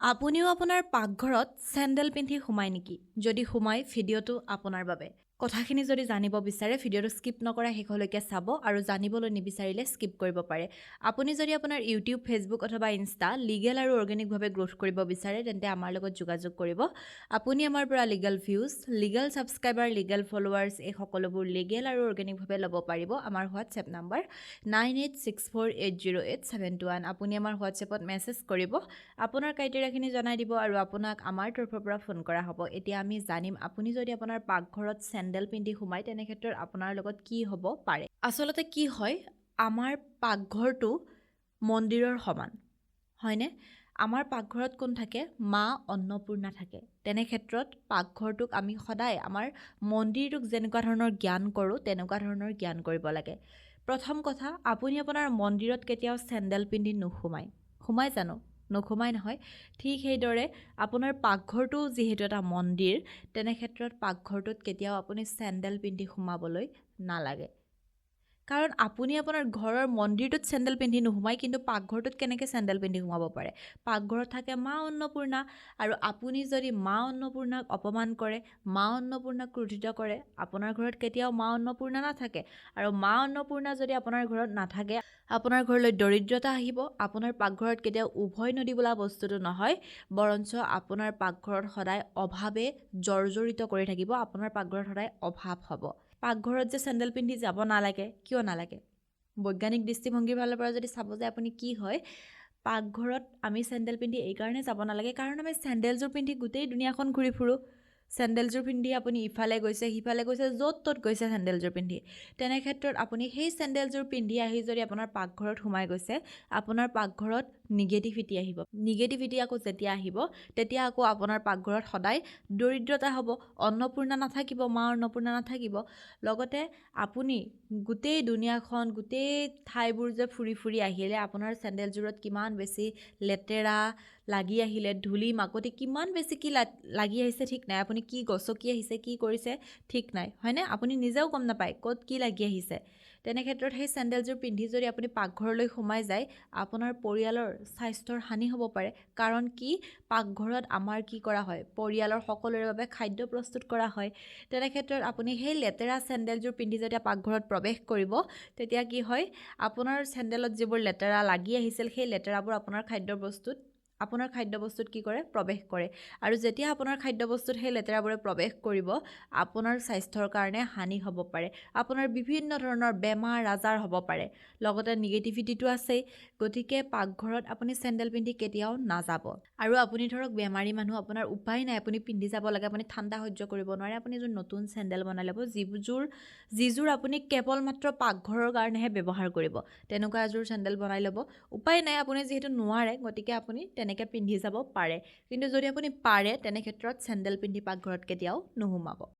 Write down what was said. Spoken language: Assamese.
আপুনিও আপোনাৰ পাকঘৰত চেণ্ডেল পিন্ধি সোমায় নেকি? যদি সোমায় ভিডিঅ'টো আপোনাৰ বাবে। কথাখিনি যদি জানিব বিচাৰে ভিডিঅ'টো স্কিপ নকৰা শেষলৈকে চাব আৰু জানিবলৈ নিবিচাৰিলে স্কিপ কৰিব পাৰে। আপুনি যদি আপোনাৰ ইউটিউব ফেচবুক অথবা ইনষ্টা লিগেল আৰু অৰ্গেনিকভাৱে গ্ৰ'থ কৰিব বিচাৰে তেন্তে আমাৰ লগত যোগাযোগ কৰিব। আপুনি আমাৰ পৰা legal views legal subscriber legal followers এই সকলোবোৰ লিগেল আৰু অৰ্গেনিকভাৱে ল'ব পাৰিব। আমাৰ WhatsApp number nine eight six four eight zero' eight seven two one আপুনি আমাৰ হোৱাটছএপত মেছেজ কৰিব। আপোনাৰ ক্ৰাইটেৰিয়াখিনি জনাই দিব আৰু আপোনাক আমাৰ তৰফৰ পৰা ফোন কৰা হ'ব। এতিয়া আমি জানিম আপুনি যদি আপোনাৰ পাকঘৰত চেণ্ডেল পিন্ধি সোমায় তেনে ক্ষেত্ৰত আপোনাৰ লগত কি হ'ব পাৰে? আচলতে কি হয় আমাৰ পাকঘৰটো মন্দিৰৰ সমান হয়নে? আমাৰ পাকঘৰত কোন থাকে? মা অন্নপূৰ্ণা থাকে। তেনে ক্ষেত্ৰত পাকঘৰটোক আমি সদায় আমাৰ মন্দিৰটোক যেনেকুৱা ধৰণৰ জ্ঞান কৰোঁ তেনেকুৱা ধৰণৰ জ্ঞান কৰিব লাগে। প্ৰথম কথা আপুনি আপোনাৰ মন্দিৰত কেতিয়াও চেণ্ডেল পিন্ধি নোসোমায়। সোমাই জানো? নোসোমাই নহয়। ঠিক সেইদৰে আপোনাৰ পাকঘৰটো যিহেতু এটা মন্দিৰ তেনে ক্ষেত্ৰত পাকঘৰটোত কেতিয়াও আপুনি চেণ্ডেল পিন্ধি সোমাবলৈ নালাগে। কাৰণ আপুনি আপোনাৰ ঘৰৰ মন্দিৰটোত চেণ্ডেল পিন্ধি নোসোমায় কিন্তু পাকঘৰটোত কেনেকৈ চেণ্ডেল পিন্ধি সোমাব পাৰে? পাকঘৰত থাকে মা অন্নপূৰ্ণা আৰু আপুনি যদি মা অন্নপূৰ্ণাক অপমান কৰে মা অন্নপূৰ্ণাক ক্ৰোধিত কৰে আপোনাৰ ঘৰত কেতিয়াও মা অন্নপূৰ্ণা নাথাকে। আৰু মা অন্নপূৰ্ণা যদি আপোনাৰ ঘৰত নাথাকে আপোনাৰ ঘৰলৈ দৰিদ্ৰতা আহিব আপোনাৰ পাকঘৰত কেতিয়াও উভয় নদী বোলা বস্তুটো নহয় বৰঞ্চ আপোনাৰ পাকঘৰত সদায় অভাৱে জৰ্জৰিত কৰি থাকিব আপোনাৰ পাকঘৰত সদায় অভাৱ হ'ব। পাকঘৰত যে চেণ্ডেল পিন্ধি যাব নালাগে কিয় নালাগে? বৈজ্ঞানিক দৃষ্টিভংগীৰ ফালৰ পৰা যদি চাব যে আপুনি কি হয় পাকঘৰত আমি চেণ্ডেল পিন্ধি এইকাৰণে যাব নালাগে কাৰণ আমি চেণ্ডেলযোৰ পিন্ধি গোটেই দুনীয়াখন ঘূৰি ফুৰোঁ। চেণ্ডেলযোৰ পিন্ধি আপুনি ইফালে গৈছে সিফালে গৈছে য'ত ত'ত গৈছে চেণ্ডেলযোৰ পিন্ধি। তেনে ক্ষেত্ৰত আপুনি সেই চেণ্ডেলযোৰ পিন্ধি আহি যদি আপোনাৰ পাকঘৰত সোমাই গৈছে আপোনাৰ পাকঘৰত নিগেটিভিটি আহিব। নিগেটিভিটি আকৌ যেতিয়া আহিব তেতিয়া আকৌ আপোনাৰ পাকঘৰত সদায় দৰিদ্ৰতা হ'ব অন্নপূৰ্ণা নাথাকিব মা অন্নপূৰ্ণা নাথাকিব। লগতে আপুনি গোটেই দুনীয়াখন গোটেই ঠাইবোৰ যে ফুৰি ফুৰি আহিলে আপোনাৰ চেণ্ডেলযোৰত কিমান বেছি লেতেৰা লাগি আহিলে ধূলি মাকতি কিমান বেছি কি লাগি আহিছে ঠিক নাই। আপুনি কি গছকি আহিছে কি কৰিছে ঠিক নাই। হয়নে? আপুনি নিজেও গম নাপায় ক'ত কি লাগি আহিছে। তেনে ক্ষেত্ৰত সেই চেণ্ডেলযোৰ পিন্ধি যদি আপুনি পাকঘৰলৈ সোমাই যায় আপোনাৰ পৰিয়ালৰ স্বাস্থ্যৰ হানি হ'ব পাৰে। কাৰণ কি? পাকঘৰত আমাৰ কি কৰা হয়? পৰিয়ালৰ সকলোৰে বাবে খাদ্য প্ৰস্তুত কৰা হয়। তেনে ক্ষেত্ৰত আপুনি সেই লেতেৰা চেণ্ডেলযোৰ পিন্ধি যেতিয়া পাকঘৰত প্ৰৱেশ কৰিব তেতিয়া কি হয়? আপোনাৰ চেণ্ডেলত যিবোৰ লেতেৰা লাগি আহিছিল সেই লেতেৰাবোৰ আপোনাৰ খাদ্য বস্তুত আপোনাৰ খাদ্য বস্তুত কি কৰে? প্ৰৱেশ কৰে। আৰু যেতিয়া আপোনাৰ খাদ্য বস্তুত সেই লেতেৰাবোৰে প্ৰৱেশ কৰিব আপোনাৰ স্বাস্থ্যৰ কাৰণে হানি হ'ব পাৰে। আপোনাৰ বিভিন্ন ধৰণৰ বেমাৰ আজাৰ হ'ব পাৰে। লগতে নিগেটিভিটিটো আছেই। গতিকে পাকঘৰত আপুনি চেণ্ডেল পিন্ধি কেতিয়াও নাযাব। আৰু আপুনি ধৰক বেমাৰী মানুহ আপোনাৰ উপায় নাই। আপুনি পিন্ধি যাব লাগে আপুনি ঠাণ্ডা সহ্য কৰিব নোৱাৰে। আপুনি এযোৰ নতুন চেণ্ডেল বনাই ল'ব যিযোৰ যিযোৰ আপুনি কেৱল মাত্ৰ পাকঘৰৰ কাৰণেহে ব্যৱহাৰ কৰিব। তেনেকুৱা এযোৰ চেণ্ডেল বনাই ল'ব। উপায় নাই আপুনি যিহেতু নোৱাৰে গতিকে আপুনি তেনেকৈ পিন্ধি যাব পাৰে। কিন্তু যদি আপুনি পাৰে তেনে ক্ষেত্ৰত চেণ্ডেল পিন্ধি পাকঘৰত কেতিয়াও নোসোমাব।